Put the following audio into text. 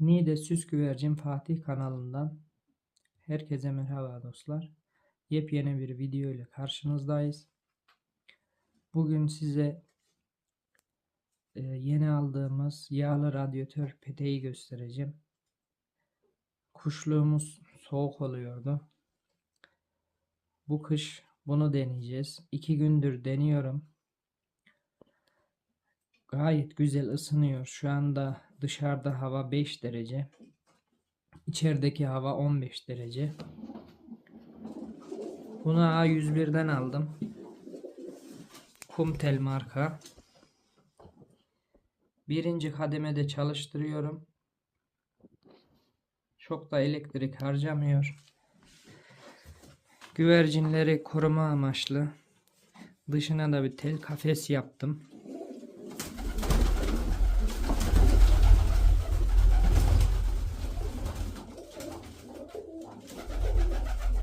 Niğde Süs Güvercin Fatih kanalından herkese merhaba dostlar. Yepyeni bir video ile karşınızdayız. Bugün size e, yeni aldığımız yağlı radyatör peteği göstereceğim. Kuşluğumuz soğuk oluyordu. Bu kış bunu deneyeceğiz. İki gündür deniyorum. Gayet güzel ısınıyor. Şu anda dışarıda hava 5 derece. İçerideki hava 15 derece. Bunu A101'den aldım. Kumtel marka. Birinci kademede çalıştırıyorum. Çok da elektrik harcamıyor. Güvercinleri koruma amaçlı. Dışına da bir tel kafes yaptım.